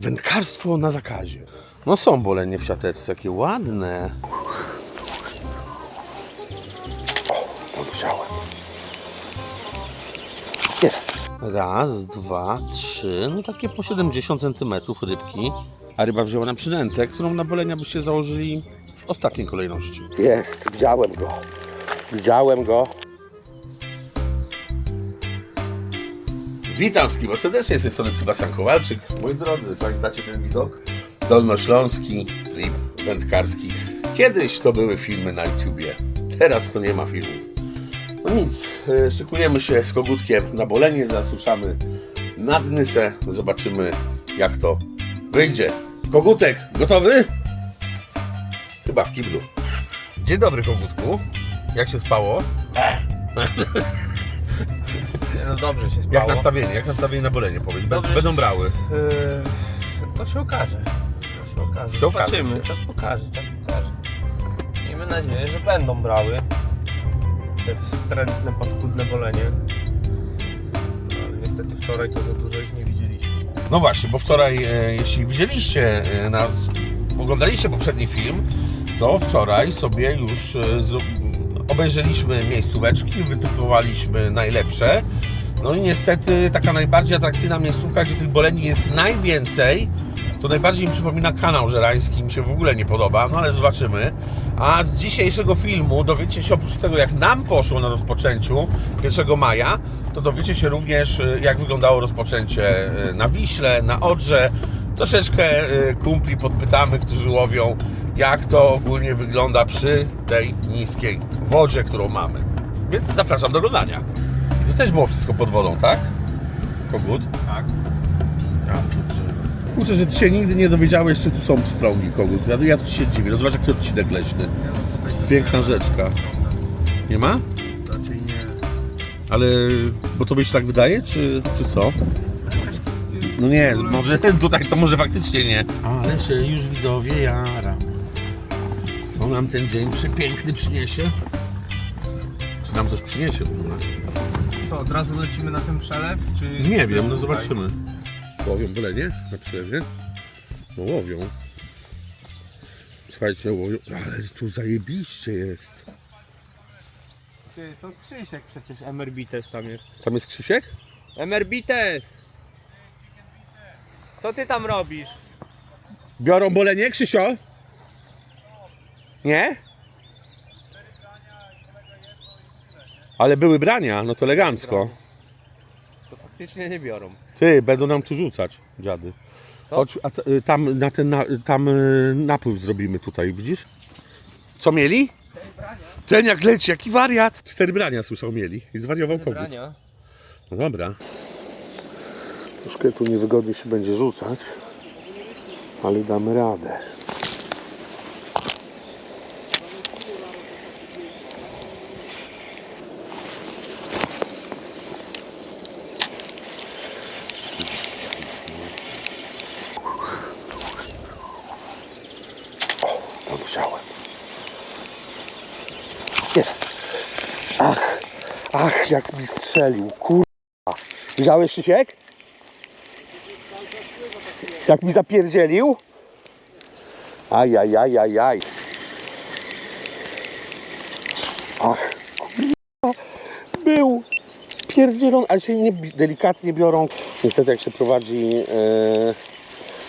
Wędkarstwo na zakazie. No są bolenie w siateczce, jakie ładne. O, to wziąłem. Jest. Raz, dwa, trzy, no takie po 70 cm rybki. A ryba wzięła na przynętę, którą na bolenia byście założyli w ostatniej kolejności. Jest, widziałem go. Widziałem go. Witam wszystkich serdecznie, z tej strony Sebastian Kowalczyk. Moi drodzy, pamiętacie ten widok? Dolnośląski trip wędkarski. Kiedyś to były filmy na YouTubie, teraz to nie ma filmów. No nic, e, szykujemy się z kogutkiem na bolenie, zasłyszamy nadnysę, zobaczymy jak to wyjdzie. Kogutek, gotowy? Chyba w kiblu. Dzień dobry kogutku, jak się spało? No dobrze się Jak spało. nastawienie, jak nastawienie na bolenie powiedz, Dobrze będą się- brały. Yy, to się okaże. To się okaże. Się okaże Zobaczymy. się. Czas pokaże, czas pokaże. Miejmy nadzieję, że będą brały te wstrętne, paskudne bolenie. No, ale niestety wczoraj to za dużo ich nie widzieliśmy. No właśnie, bo wczoraj, e, jeśli widzieliście, e, na, oglądaliście poprzedni film, to wczoraj sobie już e, zro- obejrzeliśmy miejscóweczki, wytypowaliśmy najlepsze. No i niestety taka najbardziej atrakcyjna miejscówka, gdzie tych boleni jest najwięcej, to najbardziej mi przypomina kanał żerański, mi się w ogóle nie podoba, no ale zobaczymy. A z dzisiejszego filmu dowiecie się oprócz tego, jak nam poszło na rozpoczęciu 1 maja, to dowiecie się również, y, jak wyglądało rozpoczęcie y, na Wiśle, na Odrze. Troszeczkę y, kumpli podpytamy, którzy łowią, jak to ogólnie wygląda przy tej niskiej wodzie, którą mamy. Więc zapraszam do oglądania. I to też było wszystko pod wodą, tak? Kogut? Tak. Ja pierdzielę. Kurczę, że ty się nigdy nie dowiedziałeś, czy tu są pstrągi kogut. Ja, ja tu się dziwię. No zobacz, jaki odcinek leśny. Piękna rzeczka. Nie ma? Raczej nie. Ale, bo to się tak wydaje, czy, czy co? No nie, może tutaj to może faktycznie nie. Ale się już widzowie jaram. Co nam ten dzień przepiękny przyniesie? Czy nam coś przyniesie w ogóle? Co, od razu lecimy na ten przelew? Czy Nie wiem, no Tutaj? zobaczymy. Łowią bolenie na przerwie? No łowią. Słuchajcie, łowią. Ale tu zajebiście jest. Ty, to Krzysiek przecież Emerbites tam jest. Tam jest Krzysiek? Emerbites! Co ty tam robisz? Biorą bolenie, Krzysio? Nie? Ale były brania, no to elegancko. To faktycznie nie biorą. Ty, będą nam tu rzucać, dziady. Co? Chodź, a t- y, tam na ten na, tam y, napływ zrobimy tutaj, widzisz? Co mieli? Ten jak leci, jaki wariat! Cztery brania słyszał mieli i zwariował kogut. Brania. No dobra. Troszkę tu niewygodnie się będzie rzucać, ale damy radę. O, tam wziąłem. Jest. Ach, jak mi strzelił, kur... Widziałeś Krzysiek? Jak mi zapierdzielił? Ajajajajaj. Ach, kurwa, był pierdzielony, ale się nie, delikatnie biorą. Niestety jak się prowadzi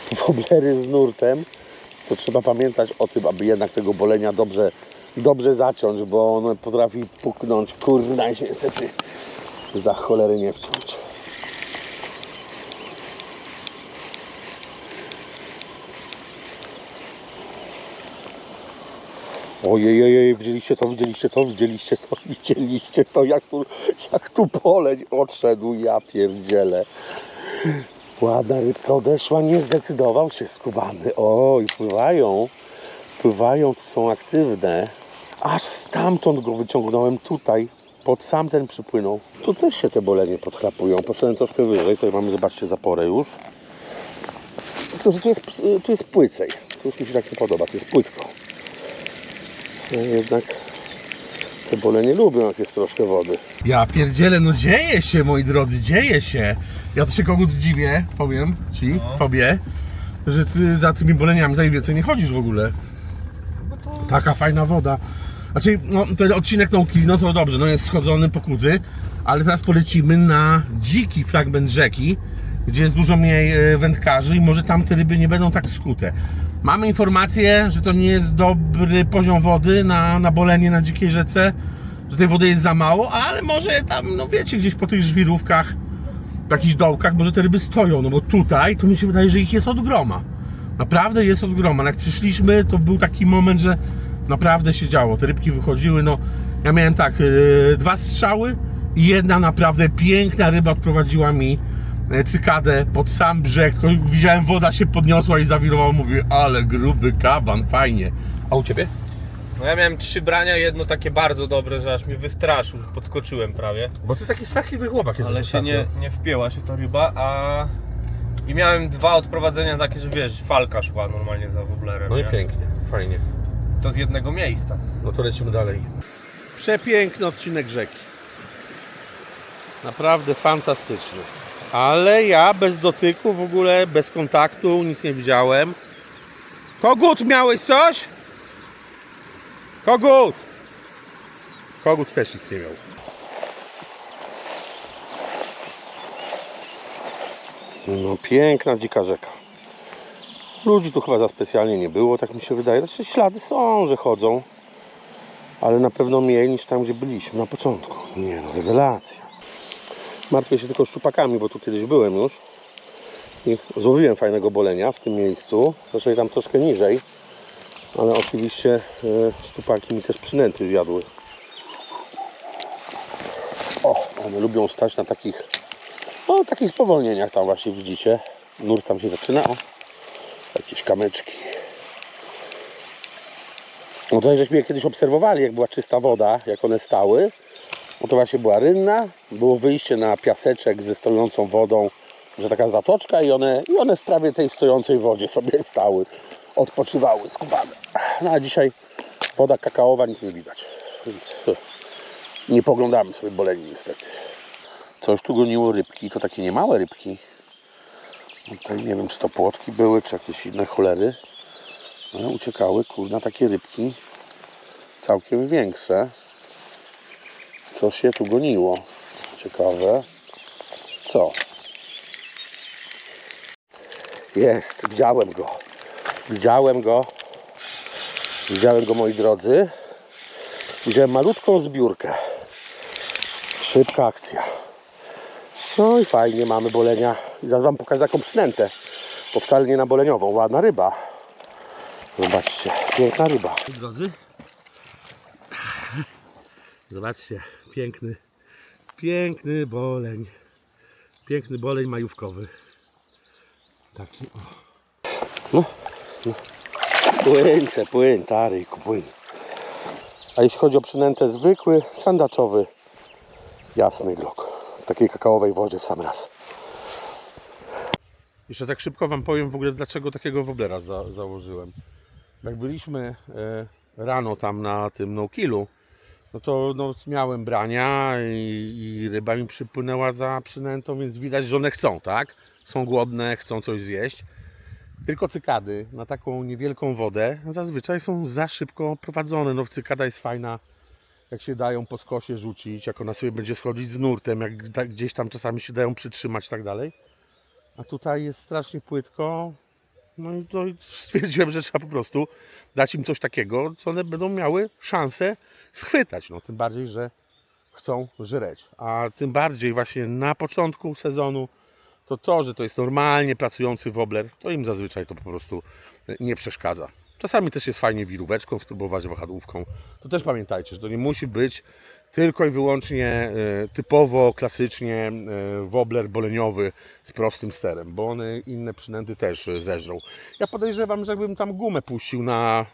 e, woblery z nurtem, to trzeba pamiętać o tym, aby jednak tego bolenia dobrze, dobrze zaciąć, bo on potrafi puknąć, kurna, i się niestety za cholerę nie wciąć. Ojej, ojej, widzieliście to, widzieliście to, widzieliście to, widzieliście to, jak tu, jak tu poleń odszedł, ja pierdzielę. Ładna rybka odeszła, nie zdecydował się skubany. Oj, pływają, pływają, tu są aktywne. Aż stamtąd go wyciągnąłem tutaj, pod sam ten przypłynął. Tu też się te bolenie podchlapują. Poszedłem troszkę wyżej, tutaj mamy, zobaczcie, zaporę już. Tylko, że tu jest, tu jest płycej. Tu już mi się tak nie podoba, tu jest płytko. No jednak te bole nie lubią, jak jest troszkę wody. Ja pierdzielę, no dzieje się, moi drodzy, dzieje się. Ja to się kogut dziwię, powiem ci, tobie, że ty za tymi boleniami tutaj więcej nie chodzisz w ogóle. To... Taka fajna woda. Znaczy, no, ten odcinek no kill, no to dobrze, no jest schodzony, pokuty, ale teraz polecimy na dziki fragment rzeki, gdzie jest dużo mniej e, wędkarzy i może tam te ryby nie będą tak skute. Mamy informację, że to nie jest dobry poziom wody na, na bolenie na dzikiej rzece, że tej wody jest za mało, ale może tam, no wiecie, gdzieś po tych żwirówkach, w jakichś dołkach, może te ryby stoją, no bo tutaj to mi się wydaje, że ich jest od groma. Naprawdę jest od groma. Jak przyszliśmy, to był taki moment, że naprawdę się działo. Te rybki wychodziły, no ja miałem tak, yy, dwa strzały i jedna naprawdę piękna ryba odprowadziła mi e, cykadę pod sam brzeg. Tylko widziałem, woda się podniosła i zawirowała. Mówię, ale gruby kaban, fajnie. A u Ciebie? No ja miałem trzy brania, jedno takie bardzo dobre, że aż mnie wystraszył, podskoczyłem prawie. Bo Ty taki strachliwy chłopak jesteś Ale się nie, nie wpięła się ta ryba, a... I miałem dwa odprowadzenia takie, że wiesz, falka szła normalnie za woblerem. No i nie? pięknie, fajnie. To z jednego miejsca. No to lecimy dalej. Przepiękny odcinek rzeki. Naprawdę fantastyczny. Ale ja bez dotyku, w ogóle bez kontaktu, nic nie widziałem. Kogut, miałeś coś? Kogut! Kogut też nic nie miał. No piękna dzika rzeka. Ludzi tu chyba za specjalnie nie było, tak mi się wydaje. Znaczy ślady są, że chodzą, ale na pewno mniej niż tam, gdzie byliśmy na początku. Nie no, rewelacja. Martwię się tylko szczupakami, bo tu kiedyś byłem już i złowiłem fajnego bolenia w tym miejscu, zresztą tam troszkę niżej, ale oczywiście e, szczupaki mi też przynęty zjadły. O, one lubią stać na takich, no takich spowolnieniach tam właśnie widzicie. Nurt tam się zaczyna, o jakieś kamyczki. No to żeśmy je kiedyś obserwowali, jak była czysta woda, jak one stały. No to właśnie była rynna, było wyjście na piaseczek ze stojącą wodą, że taka zatoczka i one, i one w prawie tej stojącej wodzie sobie stały, odpoczywały skubane. No a dzisiaj woda kakaowa, nic nie widać, więc eh, nie poglądamy sobie boleni niestety. Coś tu goniło rybki, to takie niemałe rybki. Tutaj nie wiem, czy to płotki były, czy jakieś inne cholery. Ale uciekały, kurna, takie rybki. Całkiem większe. Co się tu goniło? Ciekawe. Co? Jest, widziałem go. Widziałem go. Widziałem go, moi drodzy. Widziałem malutką zbiórkę. Szybka akcja. No i fajnie, mamy bolenia. Zaraz Wam pokażę taką przynętę. Bo wcale nie na boleniową. Ładna ryba. Zobaczcie, piękna ryba. Drodzy, zobaczcie, piękny, piękny boleń. Piękny boleń majówkowy. Taki o. No, no. Płyńce, płyń, taryjku, płyń. A jeśli chodzi o przynętę zwykły, sandaczowy, jasny glok. Takiej kakaowej wodzie w sam raz. Jeszcze tak szybko Wam powiem w ogóle, dlaczego takiego woblera za, założyłem. Jak byliśmy e, rano tam na tym no-killu, no to no, miałem brania i, i ryba mi przypłynęła za przynętą, więc widać, że one chcą, tak? Są głodne, chcą coś zjeść. Tylko cykady na taką niewielką wodę zazwyczaj są za szybko prowadzone. No cykada jest fajna, jak się dają po skosie rzucić, jak ona sobie będzie schodzić z nurtem, jak da- gdzieś tam czasami się dają przytrzymać i tak dalej. A tutaj jest strasznie płytko. No i to stwierdziłem, że trzeba po prostu dać im coś takiego, co one będą miały szansę schwytać. No tym bardziej, że chcą żreć. A tym bardziej właśnie na początku sezonu to to, że to jest normalnie pracujący wobler, to im zazwyczaj to po prostu nie przeszkadza. Czasami też jest fajnie wiróweczką spróbować wahadłówką. To też pamiętajcie, że to nie musi być tylko i wyłącznie e, typowo, klasycznie e, wobler boleniowy z prostym sterem, bo one inne przynęty też e, zeżrą. Ja podejrzewam, że jakbym tam gumę puścił na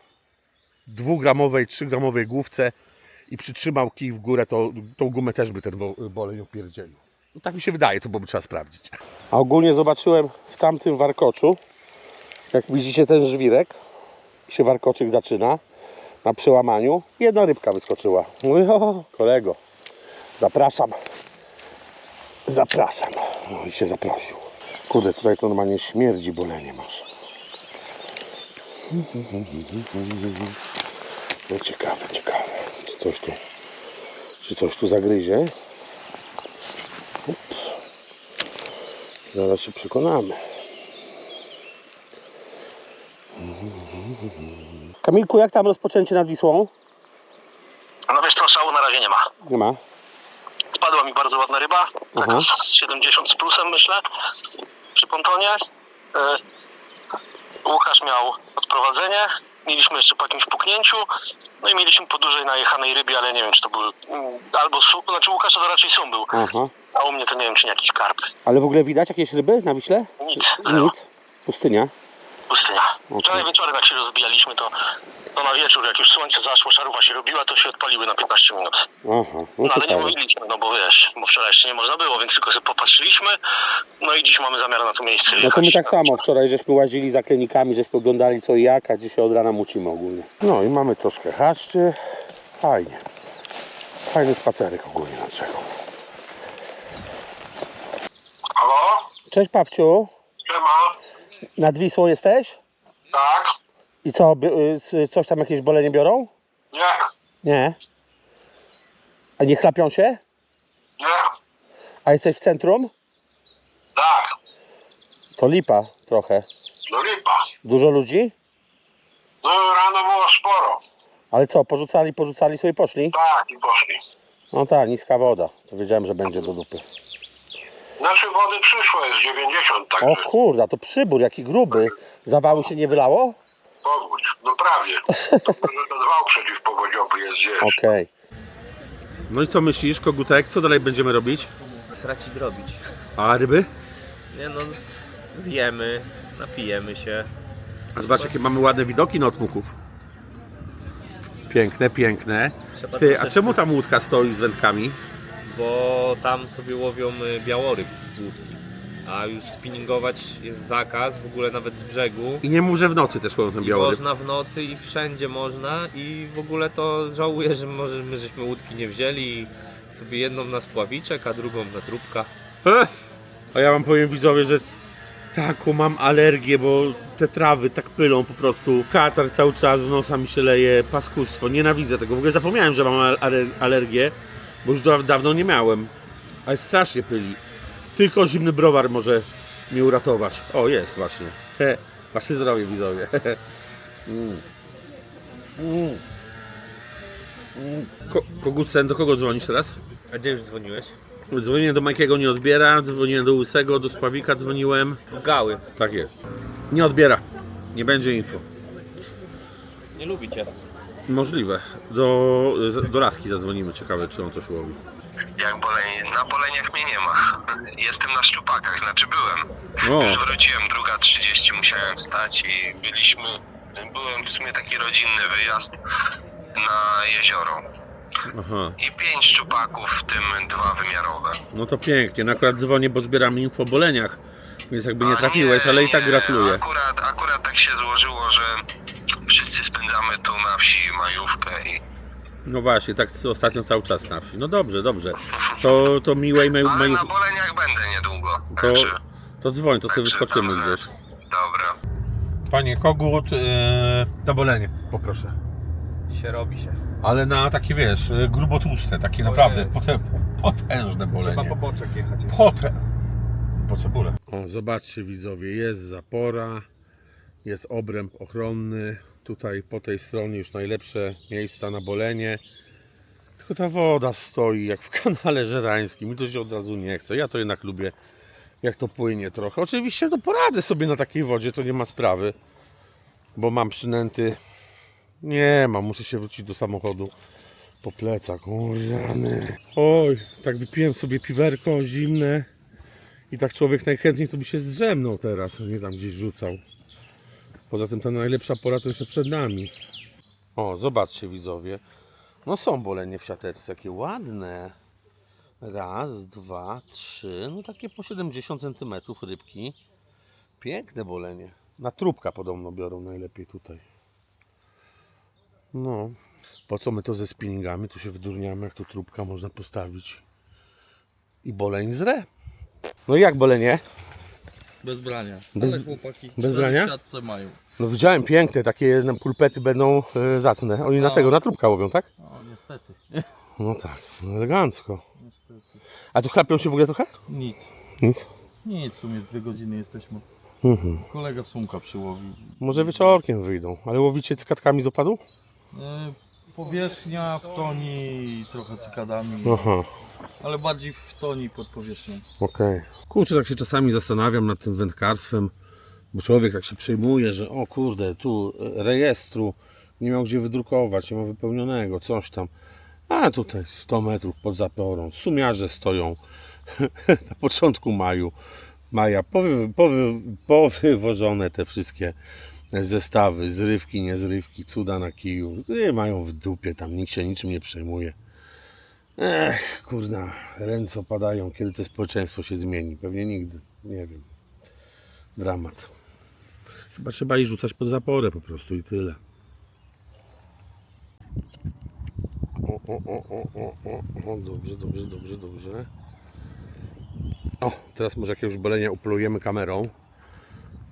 dwugramowej, trzygramowej główce i przytrzymał kij w górę, to tą gumę też by ten boleń opierdzielił. No tak mi się wydaje, to byłoby trzeba sprawdzić. A ogólnie zobaczyłem w tamtym warkoczu, jak widzicie ten żwirek, się warkoczyk zaczyna na przełamaniu. Jedna rybka wyskoczyła. Mówię, o kolego, zapraszam. Zapraszam. No i się zaprosił. Kurde, tutaj to normalnie śmierdzi bolenie masz. No ciekawe, ciekawe. Czy coś tu, czy coś tu zagryzie? Up. Zaraz się przekonamy. Kamilku, jak tam rozpoczęcie nad Wisłą? No wiesz co, szału na razie nie ma. Nie ma. Spadła mi bardzo ładna ryba, Aha. taka z 70 z plusem myślę, przy pontonie. E, Łukasz miał odprowadzenie, mieliśmy jeszcze po jakimś puknięciu, no i mieliśmy po dużej najechanej rybie, ale nie wiem czy to był mm, albo sum, znaczy Łukasza to raczej sum był, Aha. a u mnie to nie wiem czy nie jakiś karp. Ale w ogóle widać jakieś ryby na Wiśle? Nic, zero, Nic. Pustynia. Pustynia. Wczoraj wieczorem jak się rozbijaliśmy to, to na wieczór jak już słońce zaszło, szaruwa się robiła, to się odpaliły na 15 minut. Aha. No No ale nie mówiliśmy, no bo wiesz, bo wczoraj jeszcze nie można było, więc tylko sobie popatrzyliśmy. No i dziś mamy zamiar na to miejsce No to my tak samo. Wczoraj żeśmy łazili za klenikami, żeśmy oglądali co i jak, a dzisiaj od rana mucimy ogólnie. No i mamy troszkę haszczy. Fajnie. Fajny spacerek ogólnie na brzegu. Halo? Cześć Pawciu. Siema. Nad Wisłą jesteś? Tak? I co, by- y, coś tam jakieś bolenie biorą? Nie, Nie. A nie chlapią się? nie, A jesteś w centrum? tak. To lipa trochę. No lipa. Dużo ludzi? No rano było sporo. Ale co, porzucali, porzucali sobie poszli? Tak, i poszli. No tak, niska woda. To wiedziałem, że będzie do dupy. Znaczy wody przyszło, jest 90, O także kurda, to przybór, jaki gruby. Zawały się nie wylało? powódź. No prawie. To może ten wał przeciwpowodziowy jest gdzieś. Okej. No i co myślisz, kogutek? Co dalej będziemy robić? Sraci drobić. A ryby? Nie no, zjemy, napijemy się. A zobacz, jakie mamy ładne widoki na otmuków. Piękne, piękne. Trzeba Ty, a czemu ta łódka stoi z wędkami? Bo tam sobie łowią y, białoryb z łódki. A już spinningować jest zakaz, w ogóle nawet z brzegu. I nie mów, że w nocy też łowią ten I białoryb. można w nocy i wszędzie można i w ogóle to żałuję, że może my żeśmy łódki nie wzięli i sobie jedną na spławiczek, a drugą na trubka. Ech, A ja wam powiem widzowie, że taką mam alergię, bo te trawy tak pylą po prostu. Katar cały czas z nosa mi się leje, paskustwo, nienawidzę tego. W ogóle zapomniałem, że mam al- ale- alergię, bo już da- dawno nie miałem. Ale strasznie pyli. Tylko zimny browar może mnie uratować. O, jest właśnie. He, wasze zdrowie widzowie. Mm. Mm. Mm. Ko- Kogucen, do kogo dzwonisz teraz? A gdzie już dzwoniłeś? Dzwoniłem do Majkiego, nie odbiera. Dzwoniłem do Łysego, do Spławika dzwoniłem. Do Gały. Tak jest. Nie odbiera. Nie będzie info. Nie lubicie. Możliwe. Do, do Laski zadzwonimy. Ciekawe, czy on coś łowi. Jak boleń, na boleniach mnie nie ma. Jestem na szczupakach, znaczy byłem. O, Już wróciłem, druga 30 musiałem wstać i byliśmy, byłem w sumie taki rodzinny wyjazd na jezioro. aha. I pięć szczupaków, w tym dwa wymiarowe. No to pięknie. No akurat dzwonię, bo zbieram info o boleniach. Więc jakby nie A trafiłeś, ale i tak gratuluję. Akurat, akurat tak się złożyło, że spędzamy tu na wsi majówkę i... No właśnie, tak ostatnio cały czas na wsi. No dobrze, dobrze. To, to miłej maj, Ale na boleniach będę niedługo, to, także... to dzwoń, to sobie wyskoczymy gdzieś. Dobra. Panie Kogut, yy, na bolenie poproszę. Się robi się. Ale na takie wiesz, y, grubo tłuste, takie O naprawdę jest. pote, potężne bolenie. Trzeba po boczek jechać jeszcze. Potem. Po cebulę. O, zobaczcie widzowie, jest zapora, jest obręb ochronny. Tutaj po tej stronie już najlepsze miejsca na bolenie. Tylko ta woda stoi jak w kanale żerańskim. Mi to się od razu nie chce. Ja to jednak lubię, jak to płynie trochę. Oczywiście no poradzę sobie na takiej wodzie, to nie ma sprawy. Bo mam przynęty. Nie mam, muszę się wrócić do samochodu po plecach. Oj, tak wypiłem sobie piwerko zimne. I tak człowiek najchętniej to by się zdrzemnął teraz, a nie tam gdzieś rzucał. Poza tym ta najlepsza pora to jeszcze przed nami. O, zobaczcie widzowie. No są bolenie w siateczce, jakie ładne. Raz, dwa, trzy, no takie po 70 cm rybki. Piękne bolenie. Na trubka podobno biorą najlepiej tutaj. No, po co my to ze spinningami? Tu się wydurniamy, jak tu trubka można postawić. I boleń zre. No i jak bolenie? Bez brania. Bez- Ale chłopaki bez brania? w siatce mają. No widziałem piękne, takie na- pulpety będą e, zacne. Oni na No. tego, na trupka łowią, tak? O, niestety. No tak, no elegancko. niestety. A tu chlapią się w ogóle trochę? Nic. Nic. Nic, w sumie z dwie godziny jesteśmy. Mhm. Kolega sumka przyłowił. Może wieczorkiem wyjdą, ale łowicie cykatkami z opadu? E, powierzchnia w toni i trochę cykadami, Aha, ale bardziej w toni pod powierzchnią. okej. Kurczę, tak się czasami zastanawiam nad tym wędkarstwem, bo człowiek tak się przejmuje, że o kurde, tu e, rejestru nie miał gdzie wydrukować, nie ma wypełnionego, coś tam. A tutaj 100 metrów pod zaporą, sumiarze stoją na początku maju, maja, powy, powy, powywożone te wszystkie zestawy, zrywki, niezrywki, cuda na kiju, nie mają w dupie, tam nikt się niczym nie przejmuje. Ech, kurna, ręce opadają, kiedy to społeczeństwo się zmieni. Pewnie nigdy, nie wiem. Dramat. Chyba trzeba ich rzucać pod zaporę po prostu i tyle. O, o, o, o, o, o, o, dobrze, dobrze, dobrze, dobrze. O, teraz może jakiegoś bolenia uplujemy kamerą.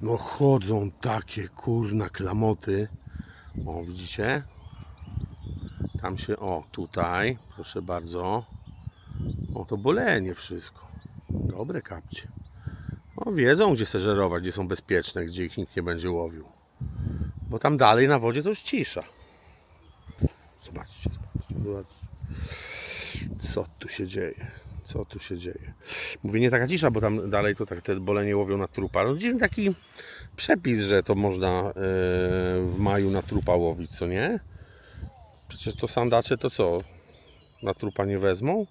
No chodzą takie kurna klamoty. O, widzicie? Tam się, o, tutaj, proszę bardzo. O, to bolenie wszystko. Dobre kapcie. O, wiedzą, gdzie se żerować, gdzie są bezpieczne, gdzie ich nikt nie będzie łowił. Bo tam dalej na wodzie to już cisza. Zobaczcie, zobaczcie, zobaczcie. Co tu się dzieje? Co tu się dzieje? Mówię, nie taka cisza, bo tam dalej to tak te bolenie łowią na trupa. No dziwny taki przepis, że to można e, w maju na trupa łowić, co nie? Przecież to sandacze to co? Na trupa nie wezmą?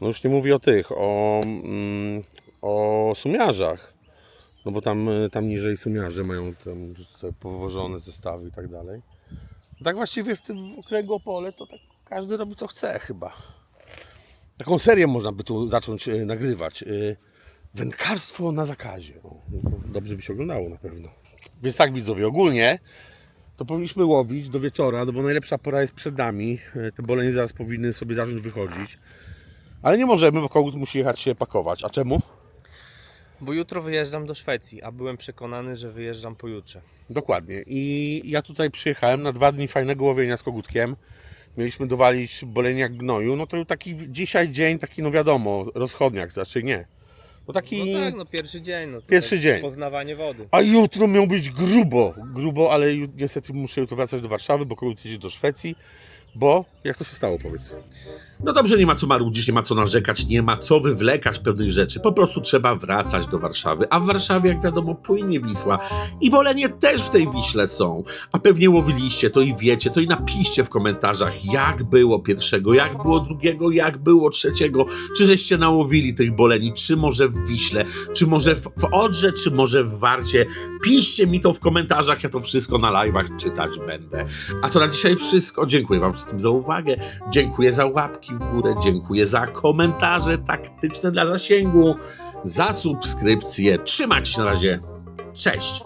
No już nie mówię o tych, o, mm, o sumiarzach. No bo tam, y, tam niżej sumiarze mają tam powożone zestawy i tak dalej. Tak właściwie w tym okręgu Opole to tak każdy robi co chce chyba. Taką serię można by tu zacząć y, nagrywać. Y, wędkarstwo na zakazie. No dobrze by się oglądało na pewno. Więc tak widzowie, ogólnie to powinniśmy łowić do wieczora, no bo najlepsza pora jest przed nami. Te bolenie zaraz powinny sobie zacząć wychodzić. Ale nie możemy, bo kogut musi jechać się pakować. A czemu? Bo jutro wyjeżdżam do Szwecji, a byłem przekonany, że wyjeżdżam pojutrze. Dokładnie. I ja tutaj przyjechałem na dwa dni fajnego łowienia z kogutkiem. Mieliśmy dowalić bolenie jak gnoju. No to taki dzisiaj dzień, taki no wiadomo, rozchodniak, znaczy nie. No taki... No tak, no pierwszy dzień. No Pierwszy tak dzień. Poznawanie wody. A jutro miał być grubo, grubo, ale niestety muszę jutro wracać do Warszawy, bo kogut jedzie do Szwecji, bo jak to się stało, powiedz. No dobrze, nie ma co marudzić, nie ma co narzekać, nie ma co wywlekać pewnych rzeczy. Po prostu trzeba wracać do Warszawy. A w Warszawie, jak wiadomo, płynie Wisła. I Bolenie też w tej Wiśle są. A pewnie łowiliście to i wiecie, to i napiszcie w komentarzach, jak było pierwszego, jak było drugiego, jak było trzeciego. Czy żeście nałowili tych Boleni, czy może w Wiśle, czy może w, w Odrze, czy może w Warcie. Piszcie mi to w komentarzach, ja to wszystko na live'ach czytać będę. A to na dzisiaj wszystko. Dziękuję Wam wszystkim za uwagę. Dziękuję za łapki w górę. Dziękuję za komentarze taktyczne dla zasięgu. Za subskrypcję. Trzymać się na razie. Cześć.